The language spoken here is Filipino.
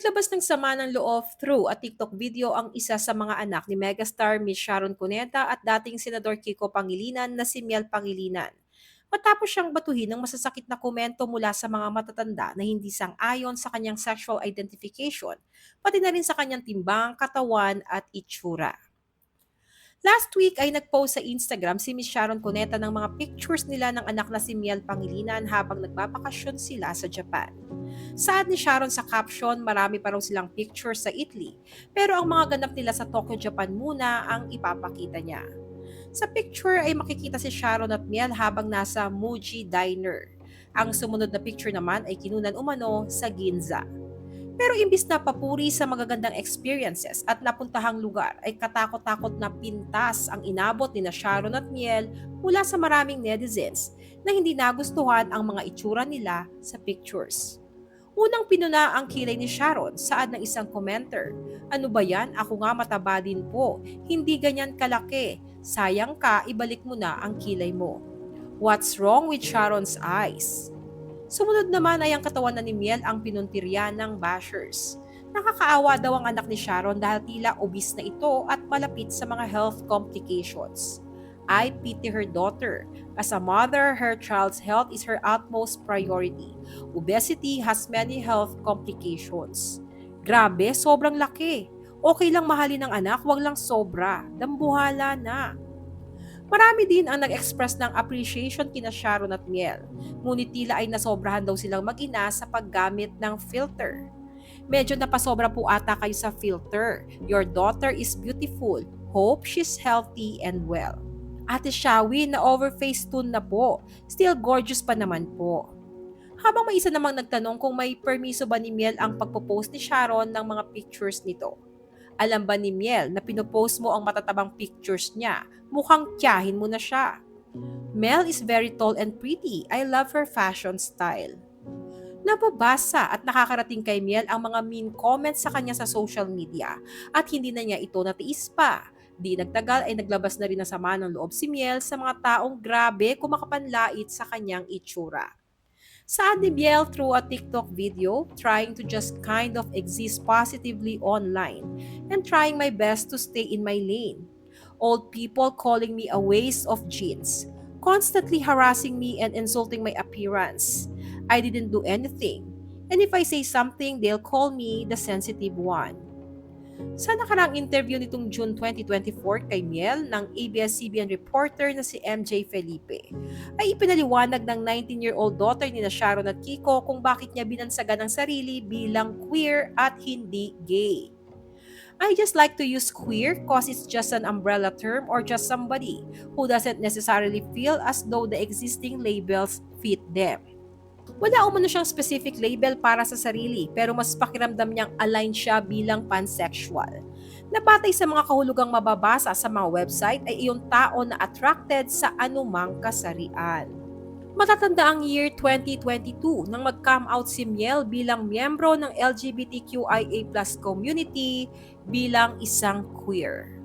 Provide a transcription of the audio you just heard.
Naglabas ng sama ng loob through a TikTok video ang isa sa mga anak ni megastar Miss Sharon Cuneta at dating Senador Kiko Pangilinan na si Miel Pangilinan. Matapos siyang batuhin ng masasakit na komento mula sa mga matatanda na hindi sang-ayon sa kanyang sexual identification, pati na rin sa kanyang timbang, katawan at itsura. Last week ay nag-post sa Instagram si Miss Sharon Cuneta ng mga pictures nila ng anak na si Miel Pangilinan habang nagbabakasyon sila sa Japan. Saad ni Sharon sa caption, marami pa raw silang pictures sa Italy, pero ang mga ganap nila sa Tokyo, Japan muna ang ipapakita niya. Sa picture ay makikita si Sharon at Miel habang nasa Muji Diner. Ang sumunod na picture naman ay kinunan umano sa Ginza. Pero imbis na papuri sa magagandang experiences at napuntahang lugar ay katakot-takot na pintas ang inabot ni Sharon at Miel mula sa maraming netizens na hindi nagustuhan ang mga itsura nila sa pictures. Unang pinuna ang kilay ni Sharon saad ng isang commenter. Ano ba yan? Ako nga mataba din po. Hindi ganyan kalaki. Sayang ka, ibalik mo na ang kilay mo. What's wrong with Sharon's eyes? Sumunod naman ay ang katawan na ni Miel ang pinuntirya ng bashers. Nakakaawa daw ang anak ni Sharon dahil tila obese na ito at malapit sa mga health complications. I pity her daughter. As a mother, her child's health is her utmost priority. Obesity has many health complications. Grabe, sobrang laki. Okay lang mahalin ng anak, wag lang sobra. Dambuhala na. Marami din ang nag-express ng appreciation kina Sharon at Miel. Ngunit tila ay nasobrahan daw silang mag-ina sa paggamit ng filter. Medyo napasobra po ata kayo sa filter. Your daughter is beautiful. Hope she's healthy and well. Ate Shawi, na overface tune na po. Still gorgeous pa naman po. Habang may isa namang nagtanong kung may permiso ba ni Miel ang pagpo-post ni Sharon ng mga pictures nito. Alam ba ni Miel na pinopost mo ang matatabang pictures niya? Mukhang tiyahin mo na siya. Mel is very tall and pretty. I love her fashion style. Nababasa at nakakarating kay Miel ang mga mean comments sa kanya sa social media at hindi na niya ito natiis pa. Di nagtagal ay naglabas na rin ng sama ng loob si Miel sa mga taong grabe kumakapanlait sa kanyang itsura. Saan ni Biel through a TikTok video, trying to just kind of exist positively online and trying my best to stay in my lane. Old people calling me a waste of jeans, constantly harassing me and insulting my appearance. I didn't do anything. And if I say something, they'll call me the sensitive one. Sa nakaraang interview nitong June 2024 kay Miel ng ABS-CBN reporter na si MJ Felipe, ay ipinaliwanag ng 19-year-old daughter ni na Sharon at Kiko kung bakit niya binansagan ang sarili bilang queer at hindi gay. I just like to use queer cause it's just an umbrella term or just somebody who doesn't necessarily feel as though the existing labels fit them. Wala umano siyang specific label para sa sarili pero mas pakiramdam niyang align siya bilang pansexual. Nabatay sa mga kahulugang mababasa sa mga website ay iyong tao na attracted sa anumang kasarian. Matatanda ang year 2022 nang mag-come out si Miel bilang miyembro ng LGBTQIA community bilang isang queer.